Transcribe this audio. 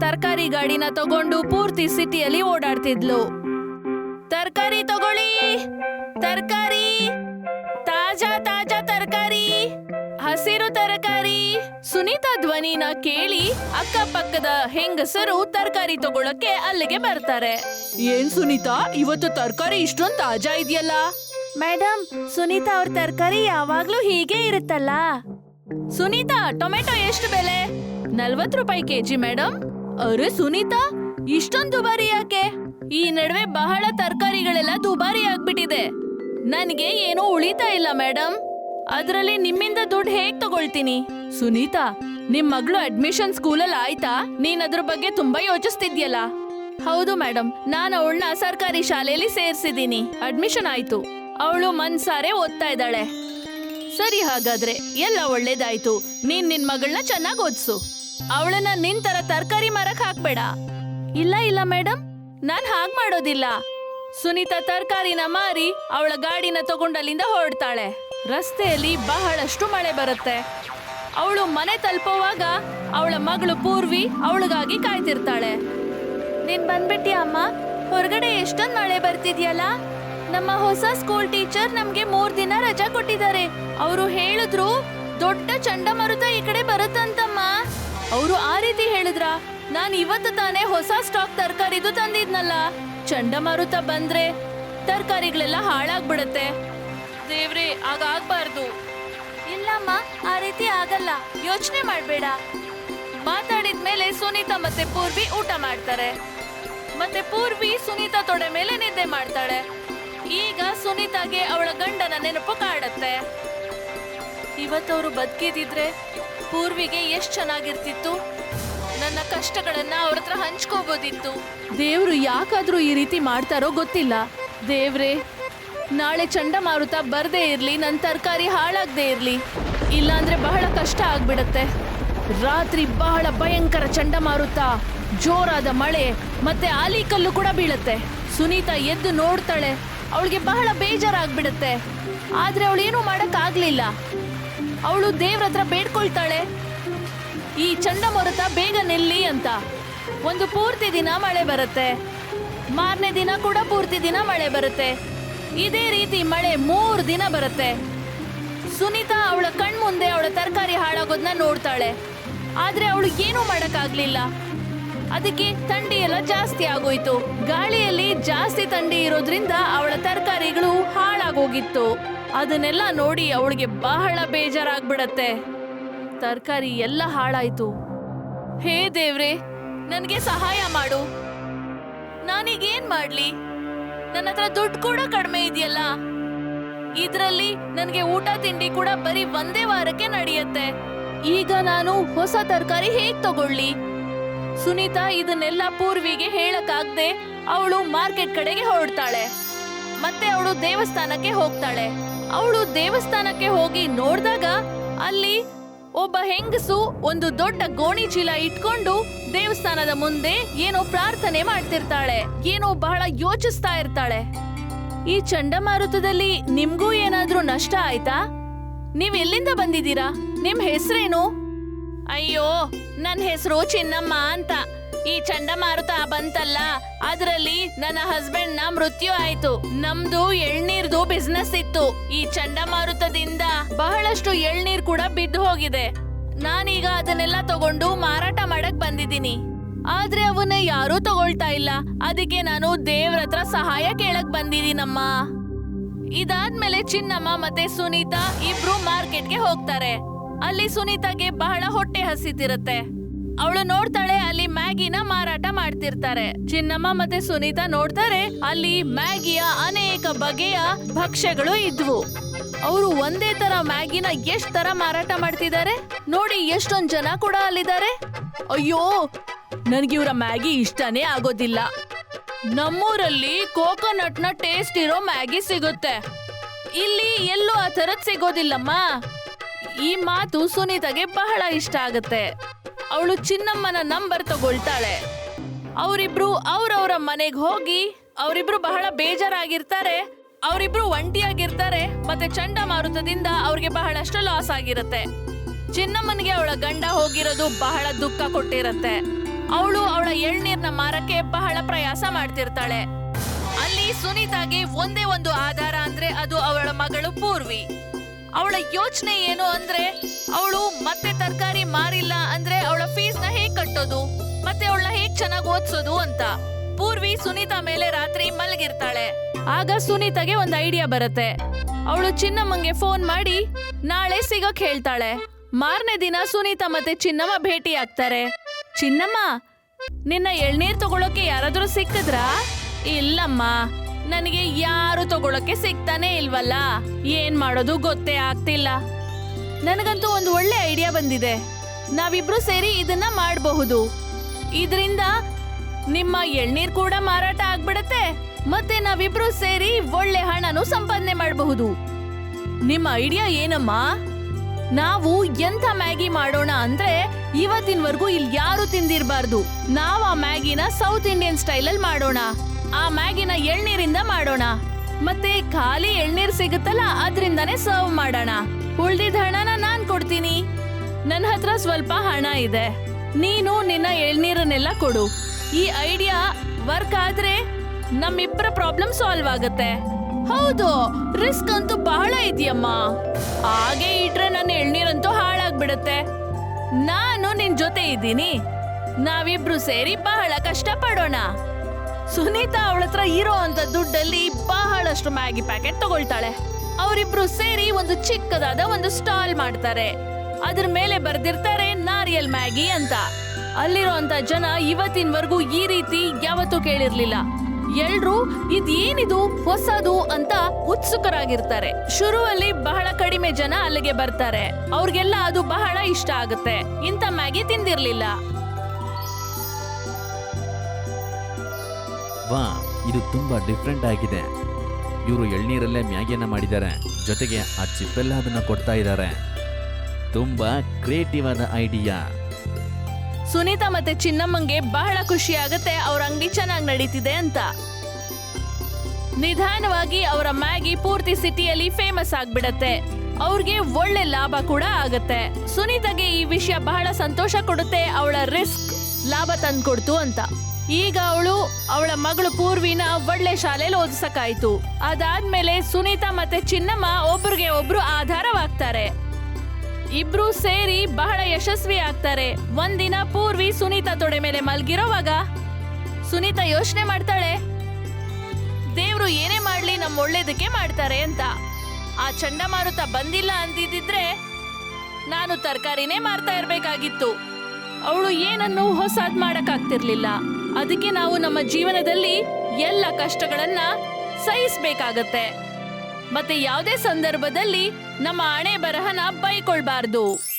ತರಕಾರಿ ಗಾಡಿನ ತಗೊಂಡು ಪೂರ್ತಿ ಸಿಟಿಯಲ್ಲಿ ಓಡಾಡ್ತಿದ್ಲು. ತರಕಾರಿ ತಗೊಳ್ಳಿ ತರಕಾರಿ ತಾಜಾ ತಾಜಾ ತರಕಾರಿ ಹಸಿರು ತರಕಾರಿ. ಸುನೀತಾ ಧ್ವನಿನ ಕೇಳಿ ಅಕ್ಕಪಕ್ಕದ ಹೆಂಗಸರು ತರಕಾರಿ ತಗೊಳಕ್ಕೆ ಅಲ್ಲಿಗೆ ಬರ್ತಾರೆ. ಏನ್ ಸುನೀತಾ ಇವತ್ತು ತರಕಾರಿ ಇಷ್ಟೊಂದು ತಾಜಾ ಇದೆಯಲ್ಲ? ಮೇಡಮ್ ಸುನೀತಾ ಅವ್ರ ತರಕಾರಿ ಯಾವಾಗ್ಲೂ ಹೀಗೆ ಇರುತ್ತಲ್ಲ? ಸುನೀತಾ ಟೊಮೆಟೊ ಎಷ್ಟು ಬೆಲೆ? ನಲ್ವತ್ತು ರೂಪಾಯಿ ಕೆಜಿ ಮೇಡಮ್ ಅರೆ ಸುನೀತಾ, ಇಷ್ಟೊಂದು ದುಬಾರಿ ಯಾಕೆ? ಈ ನಡುವೆ ಬಹಳ ತರಕಾರಿಗಳೆಲ್ಲ ದುಬಾರಿ ಆಗ್ಬಿಟ್ಟಿದೆ. ನನಗೆ ಏನೂ ಉಳಿತಾ ಇಲ್ಲ ಮೇಡಮ್ ಅದ್ರಲ್ಲಿ ನಿಮ್ಮಿಂದ ದುಡ್ಡು ಹೇಗ್ ತಗೊಳ್ತೀನಿ? ಸುನೀತಾ, ನಿಮ್ ಮಗಳು ಅಡ್ಮಿಷನ್ ಸ್ಕೂಲಲ್ಲಿ ಆಯ್ತಾ? ನೀನ್ ಅದ್ರ ಬಗ್ಗೆ ತುಂಬಾ ಯೋಚಿಸ್ತಿದ್ಯಲ್ಲ? ಹೌದು ಮೇಡಮ್ ನಾನು ಅವಳನ್ನ ಸರ್ಕಾರಿ ಶಾಲೆಯಲ್ಲಿ ಸೇರಿಸಿದ್ದೀನಿ. ಅಡ್ಮಿಷನ್ ಆಯ್ತು. ಅವಳು ಮನ್ಸಾರೆ ಓದ್ತಾ ಇದ್ದಾಳೆ. ಸರಿ ಹಾಗಾದ್ರೆ, ಎಲ್ಲ ಒಳ್ಳೇದಾಯ್ತು. ನೀನ್ ನಿನ್ ಮಗಳನ್ನ ಚೆನ್ನಾಗಿ ಓದ್ಸು. ಅವಳನ್ನ ನಿನ್ ತರ ತರಕಾರಿ ಮರಕ್ ಹಾಕ್ಬೇಡ. ಇಲ್ಲ ಇಲ್ಲ ಮೇಡಮ್ ನಾನ್ ಹಾಗ್ ಮಾಡೋದಿಲ್ಲ. ಸುನೀತಾ ತರಕಾರಿನ ಮಾರಿ ಅವಳ ಗಾಡಿನ ತಗೊಂಡಲ್ಲಿಂದ ಹೊರಡ್ತಾಳೆ. ರಸ್ತೆಯಲ್ಲಿ ಬಹಳಷ್ಟು ಮಳೆ ಬರುತ್ತೆ. ಅವಳು ಮನೆ ತಲುಪುವಾಗ ಅವಳ ಮಗಳು ಪೂರ್ವಿ ಅವಳಿಗಾಗಿ ಕಾಯ್ತಿರ್ತಾಳೆ. ನೀನ್ ಬಂದ್ಬಿಟ್ಟಿ ಅಮ್ಮ? ಹೊರಗಡೆ ಎಷ್ಟೊಂದ್ ಮಳೆ ಬರ್ತಿದ್ಯಲ್ಲ? ನಮ್ಮ ಹೊಸ ಸ್ಕೂಲ್ ಟೀಚರ್ ನಮ್ಗೆ ಮೂರ್ ದಿನ ರಜಾ ಕೊಟ್ಟಿದ್ದಾರೆ. ಅವರು ಹೇಳಿದ್ರು, ದೊಡ್ಡ ಚಂಡಮಾರುತ ಈ ಕಡೆ ಬರುತ್ತಂತಮ್ಮ ಅವರು ಆ ರೀತಿ ಹೇಳಿದ್ರ? ನಾನು ಇವತ್ತು ತಾನೇ ಹೊಸ ಸ್ಟಾಕ್ ತರಕಾರಿದು ತಂದಿದ್ನಲ್ಲ. ಚಂಡಮಾರುತ ಬಂದ್ರೆ ತರಕಾರಿಗಳೆಲ್ಲ ಹಾಳಾಗ್ಬಿಡತ್ತೆ. ದೇವ್ರೆ ಆಗಾಗ್ಬಾರ್ದು ಇಲ್ಲಮ್ಮ, ಆ ರೀತಿ ಆಗಲ್ಲ. ಯೋಚನೆ ಮಾಡಬೇಡ. ಮಾತಾಡಿದ ಮೇಲೆ ಸುನೀತಾ ಮತ್ತೆ ಪೂರ್ವಿ ಊಟ ಮಾಡ್ತಾರೆ. ಮತ್ತೆ ಪೂರ್ವಿ ಸುನೀತಾ ತೊಡೆ ಮೇಲೆ ನಿದ್ದೆ ಮಾಡ್ತಾಳೆ. ಈಗ ಸುನೀತಾಗೆ ಅವಳ ಗಂಡನ ನೆನಪು ಕಾಡತ್ತೆ. ಇವತ್ತವರು ಬದುಕಿದಿದ್ರೆ ಪೂರ್ವಿಗೆ ಎಷ್ಟು ಚೆನ್ನಾಗಿರ್ತಿತ್ತು? ನನ್ನ ಕಷ್ಟಗಳನ್ನ ಅವ್ರ ಹತ್ರ ಹಂಚ್ಕೋಬೋದಿತ್ತು. ದೇವ್ರು ಯಾಕಾದ್ರೂ ಈ ರೀತಿ ಮಾಡ್ತಾರೋ ಗೊತ್ತಿಲ್ಲ. ದೇವ್ರೆ, ನಾಳೆ ಚಂಡಮಾರುತ ಬರದೇ ಇರ್ಲಿ ನನ್ನ ತರಕಾರಿ ಹಾಳಾಗದೇ ಇರ್ಲಿ. ಇಲ್ಲಾಂದ್ರೆ ಬಹಳ ಕಷ್ಟ ಆಗ್ಬಿಡತ್ತೆ. ರಾತ್ರಿ ಬಹಳ ಭಯಂಕರ ಚಂಡಮಾರುತ, ಜೋರಾದ ಮಳೆ, ಮತ್ತೆ ಆಲಿಕಲ್ಲು ಕೂಡ ಬೀಳತ್ತೆ. ಸುನೀತಾ ಎದ್ದು ನೋಡ್ತಾಳೆ, ಅವಳಿಗೆ ಬಹಳ ಬೇಜಾರಾಗ್ಬಿಡತ್ತೆ. ಆದ್ರೆ ಅವಳು ಏನೂ ಮಾಡಕ್ಕಾಗ್ಲಿಲ್ಲ. ಅವಳು ದೇವ್ರ ಹತ್ರ ಬೇಡ್ಕೊಳ್ತಾಳೆ. ಈ ಚಂಡಮಾರುತ ಬೇಗ ನಿಲ್ಲಿ ಅಂತ. ಒಂದು ಪೂರ್ತಿ ದಿನ ಮಳೆ ಬರುತ್ತೆ. ಮಾರನೇ ದಿನ ಕೂಡ ಪೂರ್ತಿ ದಿನ ಮಳೆ ಬರುತ್ತೆ. ಇದೇ ರೀತಿ ಮಳೆ ಮೂರು ದಿನ ಬರುತ್ತೆ. ಸುನೀತಾ ಅವಳ ಕಣ್ಮುಂದೆ ಅವಳ ತರಕಾರಿ ಹಾಳಾಗೋದನ್ನ ನೋಡ್ತಾಳೆ. ಆದ್ರೆ ಅವಳು ಏನೂ ಮಾಡಕ್ಕಾಗ್ಲಿಲ್ಲ. ಅದಕ್ಕೆ ಥಂಡಿ ಎಲ್ಲ ಜಾಸ್ತಿ ಆಗೋಯ್ತು. ಗಾಳಿಯಲ್ಲಿ ಜಾಸ್ತಿ ಥಂಡಿ ಇರೋದ್ರಿಂದ ಅವಳ ತರಕಾರಿಗಳು ಹಾಳಾಗೋಗಿತ್ತು. ಅದನ್ನೆಲ್ಲ ನೋಡಿ ಅವಳಿಗೆ ಬಹಳ ಬೇಜಾರಾಗ್ಬಿಡತ್ತೆ. ತರಕಾರಿ ಎಲ್ಲ ಹಾಳಾಯ್ತು. ಹೇ ದೇವ್ರೆ, ನನಗೆ ಸಹಾಯ ಮಾಡು. ನಾನೀಗೇನ್ ಮಾಡ್ಲಿ? ನನ್ನ ಹತ್ರ ದುಡ್ಡು ಕೂಡ ಕಡಿಮೆ ಇದೆಯಲ್ಲ? ಇದರಲ್ಲಿ ನನಗೆ ಊಟ ತಿಂಡಿ ಕೂಡ ಬರೀ ಒಂದೇ ವಾರಕ್ಕೆ ನಡೆಯುತ್ತೆ. ಈಗ ನಾನು ಹೊಸ ತರಕಾರಿ ಹೇಗ್ ತಗೊಳ್ಳಿ? ಸುನೀತಾ ಇದನ್ನೆಲ್ಲ ಪೂರ್ವಿಗೆ ಹೇಳಕ್ಕಾಗ್ದೆ ಅವಳು ಮಾರ್ಕೆಟ್ ಕಡೆಗೆ ಹೊರಡ್ತಾಳೆ. ಮತ್ತೆ ಅವಳು ದೇವಸ್ಥಾನಕ್ಕೆ ಹೋಗ್ತಾಳೆ. ಅವಳು ದೇವಸ್ಥಾನಕ್ಕೆ ಹೋಗಿ ನೋಡಿದಾಗ ಅಲ್ಲಿ ಒಬ್ಬ ಹೆಂಗಸು ಒಂದು ದೊಡ್ಡ ಗೋಣಿ ಚೀಲ ಇಟ್ಕೊಂಡು ದೇವಸ್ಥಾನದ ಮುಂದೆ ಏನೋ ಪ್ರಾರ್ಥನೆ ಮಾಡ್ತಿರ್ತಾಳೆ. ಏನೋ ಬಹಳ ಯೋಚಿಸ್ತಾ ಇರ್ತಾಳೆ. ಈ ಚಂಡಮಾರುತದಲ್ಲಿ ನಿಮ್ಗೂ ಏನಾದ್ರೂ ನಷ್ಟ ಆಯ್ತಾ? ನೀವ್ ಎಲ್ಲಿಂದ ಬಂದಿದ್ದೀರಾ? ನಿಮ್ ಹೆಸರೇನು? ಅಯ್ಯೋ ನನ್ನ ಹೆಸರು ಚಿನ್ನಮ್ಮ ಅಂತ. ಈ ಚಂಡಮಾರುತ ಬಂತಲ್ಲ, ಅದರಲ್ಲಿ ನನ್ನ ಹಸ್ಬೆಂಡ್ನ ಮೃತ್ಯು ಆಯ್ತು. ನಮ್ದು ಎಳ್ನೀರ್ದು ಬಿಸ್ನೆಸ್ ಇತ್ತು. ಈ ಚಂಡಮಾರುತದಿಂದ ಬಹಳಷ್ಟು ಎಳ್ನೀರ್ ಕೂಡ ಬಿದ್ದು ಹೋಗಿದೆ. ನಾನೀಗ ಅದನ್ನೆಲ್ಲ ತಗೊಂಡು ಮಾರಾಟ ಮಾಡಕ್ ಬಂದಿದ್ದೀನಿ. ಆದ್ರೆ ಅವನ್ನ ಯಾರೂ ತಗೊಳ್ತಾ ಇಲ್ಲ. ಅದಕ್ಕೆ ನಾನು ದೇವ್ರ ಹತ್ರ ಸಹಾಯ ಕೇಳಕ್ ಬಂದಿದ್ದೀನಮ್ಮ. ಇದಾದ್ಮೇಲೆ ಚಿನ್ನಮ್ಮ ಮತ್ತೆ ಸುನೀತಾ ಇಬ್ರು ಮಾರ್ಕೆಟ್ಗೆ ಹೋಗ್ತಾರೆ. ಅಲ್ಲಿ ಸುನೀತಾಗೆ ಬಹಳ ಹೊಟ್ಟೆ ಹಸಿತಿರುತ್ತೆ. ಅವಳು ನೋಡ್ತಾಳೆ, ಅಲ್ಲಿ ಮ್ಯಾಗಿನ ಮಾರಾಟ ಮಾಡ್ತಿರ್ತಾರೆ. ಚಿನ್ನಮ್ಮ ಮತ್ತೆ ಸುನೀತಾ ನೋಡ್ತಾರೆ, ಅಲ್ಲಿ ಮ್ಯಾಗಿಯ ಅನೇಕ ಬಗೆಯ ಭಕ್ಷ್ಯಗಳು ಇದ್ವು. ಅವರು ಒಂದೇ ತರ ಮ್ಯಾಗಿನ ಎಷ್ಟ್ ತರ ಮಾರಾಟ ಮಾಡ್ತಿದ್ದಾರೆ? ನೋಡಿ, ಎಷ್ಟೊಂದ್ ಜನ ಕೂಡ ಅಲ್ಲಿದ್ದಾರೆ. ಅಯ್ಯೋ, ನನ್ಗೆ ಇವರ ಮ್ಯಾಗಿ ಇಷ್ಟನೇ ಆಗೋದಿಲ್ಲ. ನಮ್ಮೂರಲ್ಲಿ ಕೋಕೋನಟ್ನ ಟೇಸ್ಟ್ ಇರೋ ಮ್ಯಾಗಿ ಸಿಗುತ್ತೆ. ಇಲ್ಲಿ ಎಲ್ಲೂ ಆ ತರದ್ ಸಿಗೋದಿಲ್ಲಮ್ಮ. ಈ ಮಾತು ಸುನೀತಾಗೆ ಬಹಳ ಇಷ್ಟ ಆಗುತ್ತೆ. ಅವಳು ಚಿನ್ನಮ್ಮನ ನಂಬರ್ ತಗೊಳ್ತಾಳೆ. ಅವರಿಬ್ರು ಅವ್ರವ್ರ ಮನೆಗೆ ಹೋಗಿ ಅವರಿಬ್ರು ಬಹಳ ಬೇಜಾರಾಗಿರ್ತಾರೆ. ಅವರಿಬ್ರು ಒಂಟಿಯಾಗಿರ್ತಾರೆ, ಮತ್ತೆ ಚಂಡಮಾರುತದಿಂದ ಅವ್ರಿಗೆ ಬಹಳಷ್ಟು ಲಾಸ್ ಆಗಿರುತ್ತೆ. ಚಿನ್ನಮ್ಮನಿಗೆ ಅವಳ ಗಂಡ ಹೋಗಿರೋದು ಬಹಳ ದುಃಖ ಕೊಟ್ಟಿರತ್ತೆ. ಅವಳು ಅವಳ ಎಳ್ನೀರ್ನ ಮಾರಕ್ಕೆ ಬಹಳ ಪ್ರಯಾಸ ಮಾಡ್ತಿರ್ತಾಳೆ. ಅಲ್ಲಿ ಸುನೀತಾಗೆ ಒಂದೇ ಒಂದು ಆಧಾರ ಅಂದ್ರೆ ಅದು ಅವಳ ಮಗಳು ಪೂರ್ವಿ. ಅವಳ ಯೋಚನೆ ಏನು ಅಂದ್ರೆ ಅವಳು ಮತ್ತೆ ತರಕಾರಿ ಮಾರಿಲ್ಲ ಅಂದ್ರೆ ಅವಳ ಫೀಸ್ನ ಹೇಗ್ ಕಟ್ಟೋದು? ಮತ್ತೆ ಅವಳ ಹೇಗ್ ಚೆನ್ನಾಗಿ ಓದ್ಸೋದು ಅಂತ? ಪೂರ್ವಿ ಸುನೀತಾ ಮೇಲೆ ರಾತ್ರಿ ಮಲಗಿರ್ತಾಳೆ. ಆಗ ಸುನೀತಾಗೆ ಒಂದು ಐಡಿಯಾ ಬರುತ್ತೆ. ಅವಳು ಚಿನ್ನಮ್ಮಂಗೆ ಫೋನ್ ಮಾಡಿ, ನಾಳೆ ಸಿಗಕ್ ಹೇಳ್ತಾಳೆ. ಮಾರನೇ ದಿನ ಸುನೀತಾ ಮತ್ತೆ ಚಿನ್ನಮ್ಮ ಭೇಟಿ ಆಗ್ತಾರೆ ಚಿನ್ನಮ್ಮ, ನಿನ್ನ ಎಳ್ನೀರ್ ತಗೊಳಕ್ಕೆ ಯಾರಾದ್ರೂ ಸಿಕ್ಕಿದ್ರಾ? ಇಲ್ಲಮ್ಮ, ನನಗೆ ಯಾರು ತಗೊಳಕ್ಕೆ ಸಿಗ್ತಾನೆ ಇಲ್ವಲ್ಲ? ಏನ್ ಮಾಡೋದು ಗೊತ್ತೇ ಆಗ್ತಿಲ್ಲ. ನನಗಂತೂ ಒಂದು ಒಳ್ಳೆ ಐಡಿಯಾ ಬಂದಿದೆ. ನಾವಿಬ್ರು ಸೇರಿ ಇದನ್ನ ಮಾಡಬಹುದು. ಇದರಿಂದ ನಿಮ್ಮ ಎಳ್ನೀರ್ ಕೂಡ ಮಾರಾಟ ಆಗ್ಬಿಡತ್ತೆ. ಮತ್ತೆ ನಾವಿಬ್ರು ಸೇರಿ ಒಳ್ಳೆ ಹಣನು ಸಂಪಾದನೆ ಮಾಡಬಹುದು. ನಿಮ್ಮ ಐಡಿಯಾ ಏನಮ್ಮ? ನಾವು ಎಂಥ ಮ್ಯಾಗಿ ಮಾಡೋಣ ಅಂದ್ರೆ ಇವತ್ತಿನವರೆಗೂ ಇಲ್ಲಿ ಯಾರು ತಿಂದಿರಬಾರ್ದು. ನಾವು ಆ ಮ್ಯಾಗಿನ ಸೌತ್ ಇಂಡಿಯನ್ ಸ್ಟೈಲ್ ಅಲ್ಲಿ ಮಾಡೋಣ. ಆ ಮ್ಯಾಗಿನ ಎಳ್ನೀರಿಂದ ಮಾಡೋಣ. ಮತ್ತೆ ಖಾಲಿ ಎಳ್ನೀರ್ ಸಿಗುತ್ತಲ್ಲ, ಅದರಿಂದಾನೇ ಸರ್ವ್ ಮಾಡೋಣ. ಉಳ್ದಿದ್ ಹಣನ ನಾನ್ ಕೊಡ್ತೀನಿ. ನನ್ನ ಹತ್ರ ಸ್ವಲ್ಪ ಹಣ ಇದೆ. ನೀನು ನಿನ್ನ ಎಳ್ನೀರನ್ನೆಲ್ಲ ಕೊಡು. ಈ ಐಡಿಯಾ ವರ್ಕ್ ಆದ್ರೆ ನಮ್ಮಿಬ್ಬರ ಪ್ರಾಬ್ಲಮ್ ಸಾಲ್ವ್ ಆಗುತ್ತೆ. ಹೌದು, ರಿಸ್ಕ್ ಅಂತೂ ಬಹಳ ಇದೆಯಮ್ಮ. ಹಾಗೆ ಇಟ್ರೆ ನನ್ನ ಎಳ್ನೀರಂತೂ ಹಾಳಾಗ್ಬಿಡುತ್ತೆ. ನಾನು ನಿನ್ ಜೊತೆ ಇದ್ದೀನಿ. ನಾವಿಬ್ರು ಸೇರಿ ಬಹಳ ಕಷ್ಟ ಪಡೋಣ ಸುನೀತಾ ಅವಳತ್ರ ಇರೋ ಅಂತ ದುಡ್ಡಲ್ಲಿ ಬಹಳಷ್ಟು ಮ್ಯಾಗಿ ಪ್ಯಾಕೆಟ್ ತಗೊಳ್ತಾಳೆ. ಅವರಿಬ್ರು ಸೇರಿ ಒಂದು ಚಿಕ್ಕದಾದ ಒಂದು ಸ್ಟಾಲ್ ಮಾಡ್ತಾರೆ. ಅದ್ರ ಮೇಲೆ ಬರ್ದಿರ್ತಾರೆ ನಾರಿಯಲ್ ಮ್ಯಾಗಿ ಅಂತ. ಅಲ್ಲಿರೋಂತ ಜನ ಇವತ್ತಿನವರೆಗೂ ಈ ರೀತಿ ಯಾವತ್ತೂ ಕೇಳಿರ್ಲಿಲ್ಲ. ಎಲ್ರು, ಇದೇನಿದು ಹೊಸದು ಅಂತ ಉತ್ಸುಕರಾಗಿರ್ತಾರೆ. ಶುರುವಲ್ಲಿ ಬಹಳ ಕಡಿಮೆ ಜನ ಅಲ್ಲಿಗೆ ಬರ್ತಾರೆ. ಅವ್ರಿಗೆಲ್ಲ ಅದು ಬಹಳ ಇಷ್ಟ ಆಗುತ್ತೆ. ಇಂಥ ಮ್ಯಾಗಿ ತಿಂದಿರ್ಲಿಲ್ಲ. ವಾ ಇದು ತುಂಬಾ ಡಿಫ್ರೆಂಟ್ ಆಗಿದೆ. ಇವರು ಎಳ್ನೀರಲ್ಲೇ ಮ್ಯಾಗಿಯನ್ನು ಮಾಡಿದ್ದಾರೆ. ಜೊತೆಗೆ ಆ ಚಿಪ್ಪೆಲ್ಲ ಅದನ್ನ ಕೊಡ್ತಾ ಇದ್ದಾರೆ. ತುಂಬಾ ಕ್ರಿಯೇಟಿವ್ ಆದ ಐಡಿಯಾ. ಸುನೀತಾ ಮತ್ತೆ ಚಿನ್ನಮ್ಮಂಗೆ ಬಹಳ ಖುಷಿ ಆಗುತ್ತೆ. ಅವ್ರ ಅಂಗಡಿ ಚೆನ್ನಾಗಿ ನಡೀತಿದೆ ಅಂತ. ನಿಧಾನವಾಗಿ ಅವರ ಮ್ಯಾಗಿ ಪೂರ್ತಿ ಸಿಟಿಯಲ್ಲಿ ಫೇಮಸ್ ಆಗ್ಬಿಡತ್ತೆ. ಅವ್ರಿಗೆ ಒಳ್ಳೆ ಲಾಭ ಕೂಡ ಆಗತ್ತೆ. ಸುನೀತಾಗೆ ಈ ವಿಷಯ ಬಹಳ ಸಂತೋಷ ಕೊಡುತ್ತೆ. ಅವಳ ರಿಸ್ಕ್ ಲಾಭ ತಂದ್ಕೊಡ್ತು ಅಂತ. ಈಗ ಅವಳು ಅವಳ ಮಗಳು ಪೂರ್ವಿನ ಒಳ್ಳೆ ಶಾಲೆಯಲ್ಲಿ ಓದಿಸಕ್ಕಾಯ್ತು. ಅದಾದ್ಮೇಲೆ ಸುನೀತಾ ಮತ್ತೆ ಚಿನ್ನಮ್ಮ ಒಬ್ರಿಗೆ ಒಬ್ರು ಆಧಾರವಾಗ್ತಾರೆ. ಇಬ್ರು ಸೇರಿ ಬಹಳ ಯಶಸ್ವಿ ಆಗ್ತಾರೆ. ಒಂದಿನ ಪೂರ್ವಿ ಸುನೀತಾ ತೊಡೆ ಮೇಲೆ ಮಲ್ಗಿರೋವಾಗ ಸುನೀತಾ ಯೋಚನೆ ಮಾಡ್ತಾಳೆ, ದೇವ್ರು ಏನೇ ಮಾಡ್ಲಿ ನಮ್ಮ ಒಳ್ಳೇದಕ್ಕೆ ಮಾಡ್ತಾರೆ ಅಂತ. ಆ ಚಂಡಮಾರುತ ಬಂದಿಲ್ಲ ಅಂದಿದ್ರೆ ನಾನು ತರಕಾರಿನೇ ಮಾರ್ತಾ ಇರ್ಬೇಕಾಗಿತ್ತು. ಅವಳು ಏನನ್ನು ಹೊಸಾದ್ ಮಾಡಕ್ಕಾಗ್ತಿರ್ಲಿಲ್ಲ. ಅದಕ್ಕೆ ನಾವು ನಮ್ಮ ಜೀವನದಲ್ಲಿ ಎಲ್ಲ ಕಷ್ಟಗಳನ್ನ ಸಹಿಸಬೇಕಾಗತ್ತೆ. ಮತ್ತೆ ಯಾವುದೇ ಸಂದರ್ಭದಲ್ಲಿ ನಮ್ಮ ಹಣೆ ಬರಹನ ಬೈಕೊಳ್ಬಾರ್ದು.